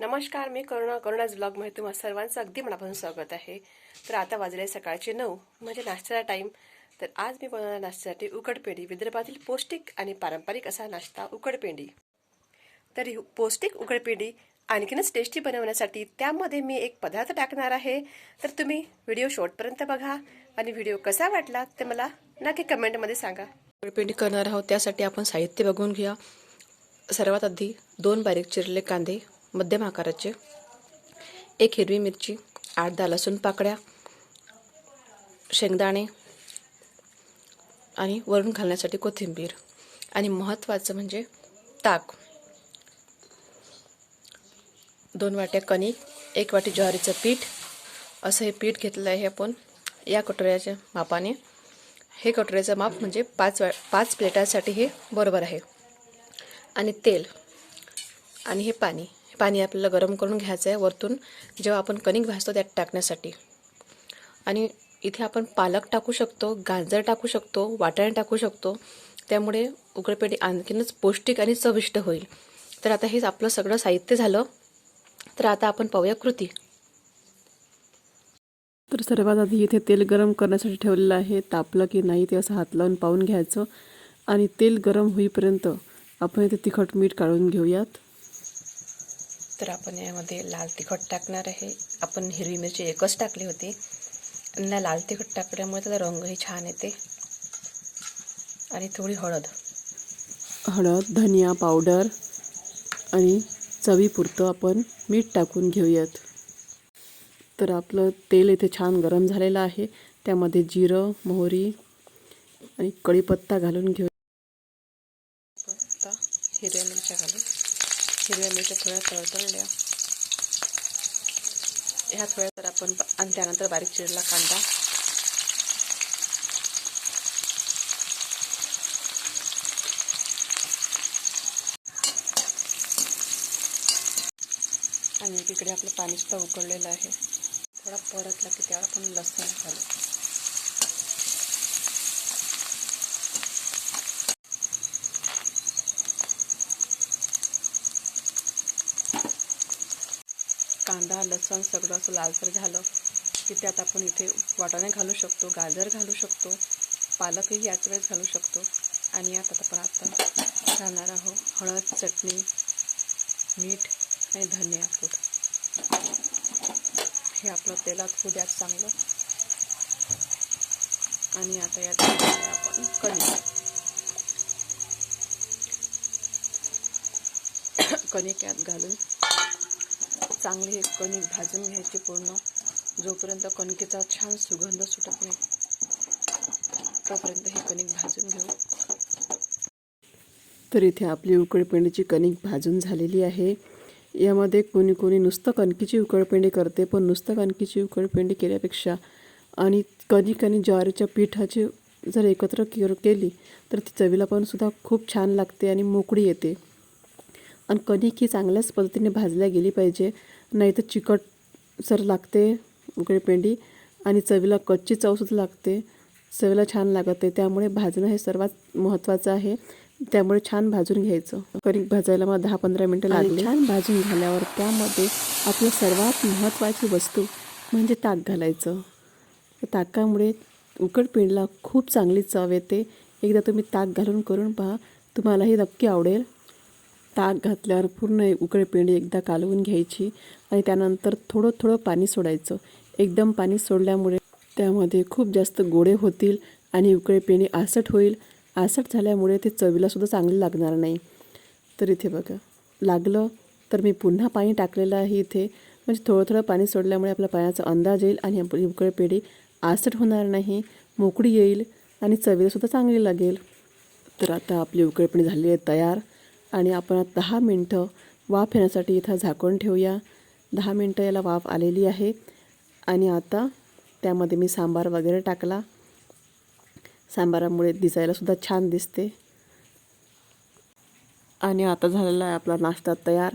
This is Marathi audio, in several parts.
नमस्कार मी करुणा करुणाज ब्लॉगमध्ये तुम्हा सर्वांचं अगदी मनापासून स्वागत आहे. तर आता वाजले सकाळचे नऊ म्हणजे नाश्त्याचा टाईम तर आज मी बनवणार नाश्त्यासाठी उकडपेंडी विदर्भातील पौष्टिक आणि पारंपरिक असा नाश्ता उकडपेंडी. तर पौष्टिक उकडपेंडी आणखीनच टेस्टी बनवण्यासाठी त्यामध्ये मी एक पदार्थ टाकणार आहे. तर तुम्ही व्हिडिओ शॉर्टपर्यंत बघा आणि व्हिडिओ कसा वाटला ते मला नक्की कमेंटमध्ये सांगा. उकडपेंडी करणार आहोत त्यासाठी आपण साहित्य बघून घ्या. सर्वात आधी दोन बारीक चिरले कांदे मध्यम आकाराचे एक हिरवी मिरची आठ दहा लसूण पाकळ्या शेंगदाणे आणि वरून घालण्यासाठी कोथिंबीर. आणि महत्त्वाचं म्हणजे ताक. दोन वाट्या कणिक एक वाटी ज्वारीचं पीठ. असं हे पीठ घेतलेलं आहे आपण. या कटोऱ्याच्या मापाने. हे कटोऱ्याचं माप म्हणजे पाच वा पाच प्लेटासाठी हे बरोबर आहे. आणि तेल. आणि हे पाणी. पाणी आपल्याला गरम करून घ्यायचं आहे वरतून. जेव्हा आपण कणिक भाजतो त्यात टाकण्यासाठी. आणि इथे आपण पालक टाकू शकतो गाजर टाकू शकतो वाटाणे टाकू शकतो. त्यामुळे उकडपेटी आणखीनच पौष्टिक आणि चविष्ट होईल. तर आता हेच आपलं सगळं साहित्य झालं. तर आता आपण पाहूया कृती. तर सर्वात आधी इथे तेल गरम करण्यासाठी ठेवलेलं आहे. तापलं की नाही ते असं हात लावून पाहून घ्यायचं. आणि तेल गरम होईपर्यंत आपण इथे तिखट मीठ काढून घेऊयात. तर आपण यामध्ये लाल तिखट टाकणार आहे. आपण हिरवी मिरची एकच टाकली होती. आणि या लाल तिखट टाकल्यामुळे त्याचा रंगही छान येते. आणि थोडी हळद. हळद धनिया पावडर आणि चवीपुरतं आपण मीठ टाकून घेऊयात. तर आपलं तेल इथे छान गरम झालेलं आहे. त्यामध्ये जिरं मोहरी आणि कढीपत्ता घालून घेऊ. आता हिरव्या मिरच्या घालू हिरव्या मिरच्या थोड्या तळतळल्या ह्या थोड्या तर आपण आणि त्यानंतर बारीक चिरला कांदा. आणि तिकडे आपलं पाणीसुद्धा उकळलेलं आहे. थोडा परतला की त्यावर आपण लसूण घालू. कांदा लसूण सगळं असं लालसर झालं की त्यात आपण इथे वाटाणे घालू शकतो गाजर घालू शकतो पालकही याच वेळेस घालू शकतो. आणि यात आपण आता घालणार आहोत हळद चटणी मीठ आणि धनिया पूड. हे आपलं तेलात उद्याच चांगलं. आणि आता यात आपण कणिक. कणिक यात घालून चांगले हे कणिक भाजून घ्यायचे पूर्ण. जोपर्यंत कणकेचा छान सुगंध सुटत नाही तोपर्यंत हे कणिक भाजून घेऊ. तर इथे आपली उकळपेंडीची कणिक भाजून झालेली आहे. यामध्ये कोणी कोणी नुसतं कणकीची उकडपेंडी करते पण नुसतं कणकीची उकडपेंडी केल्यापेक्षा आणि कणिक आणि ज्वारीच्या पिठाची जर एकत्र के केली तर ती चवीला पण सुद्धा खूप छान लागते आणि मोकळी येते. आणि कणिक ही चांगल्याच पद्धतीने भाजल्या गेली पाहिजे. नाही तर चिकट सर लागते उकडपेंडी आणि चवीला कच्ची चवसुद्धा लागते. चवीला छान लागत आहे. त्यामुळे भाजणं हे सर्वात महत्त्वाचं आहे. त्यामुळे छान भाजून घ्यायचं. कणिक भाजायला मला दहा पंधरा मिनटं लागली. छान भाजून झाल्यावर त्यामध्ये आपलं सर्वात महत्त्वाची वस्तू म्हणजे ताक घालायचं. ताकामुळे उकडपेंडला खूप चांगली चव येते. एकदा तुम्ही ताक घालून करून पहा. तुम्हालाही नक्की आवडेल. ताक घातल्यावर पूर्ण उकडपेंडी एकदा कालवून घ्यायची आणि त्यानंतर थोडं थोडं पाणी सोडायचं. एकदम पाणी सोडल्यामुळे त्यामध्ये खूप जास्त गोडे होतील आणि उकडपेंडी आसट होईल. आसट झाल्यामुळे ते चवीलासुद्धा चांगले लागणार नाही. तर इथे बघा लागलं तर मी पुन्हा पाणी टाकलेलं आहे इथे. म्हणजे थोडं थोडं पाणी सोडल्यामुळे आपल्या पाण्याचा अंदाज येईल आणि आपली उकडपेंडी आसट होणार नाही. मोकळी येईल आणि चवीलासुद्धा चांगली लागेल. तर आता आपली उकडपेंडी झालेली आहे तयार. आणि आपण दहा मिनटं वाफ येण्यासाठी इथं झाकून ठेवूया. दहा मिनटं याला वाफ आलेली आहे. आणि आता त्यामध्ये मी सांबार वगैरे टाकला. सांबारामुळे दिसायलासुद्धा छान दिसते. आणि आता झालेला आहे आपला नाश्ता तयार.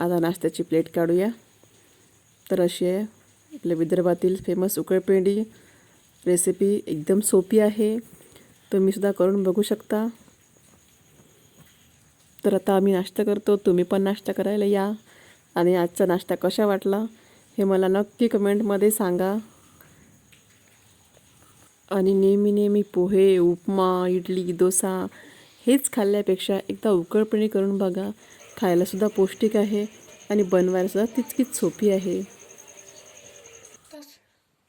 आता नाश्त्याची प्लेट काढूया. तर अशी आहे आपल्या विदर्भातील फेमस उकळपेंडी रेसिपी एकदम सोपी आहे. तुम्हीसुद्धा करून बघू शकता. तर आता आम्ही नाश्ता करतो तुम्ही पण नाश्ता करायला या. आणि आजचा नाश्ता कसा वाटला हे मला नक्की कमेंटमध्ये सांगा. आणि नेहमी नेहमी पोहे उपमा इडली डोसा हेच खाल्ल्यापेक्षा एकदा उकळपणे करून बघा. खायलासुद्धा पौष्टिक आहे आणि बनवायलासुद्धा तितकीच सोपी आहे.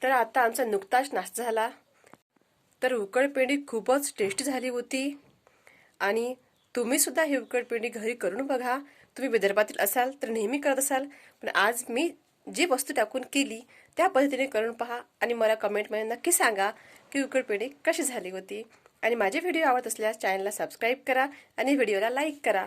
तर आता आमचा नुकताच नाश्ता झाला. तर उकळपेंडी खूपच टेस्टी झाली होती. आणि तुम्ही सुद्धा ही उकडपेंडी घरी करून बघा. तुम्ही विदर्भातील असाल तर नेहमी करत असाल. पण आज मी जी वस्तू टाकून केली त्या पद्धतीने करून पहा आणि मला कमेंटमध्ये नक्की सांगा की उकडपेंडी कशी झाली होती. आणि माझे व्हिडिओ आवडत असल्यास चॅनलला सबस्क्राईब करा आणि व्हिडिओला लाईक करा.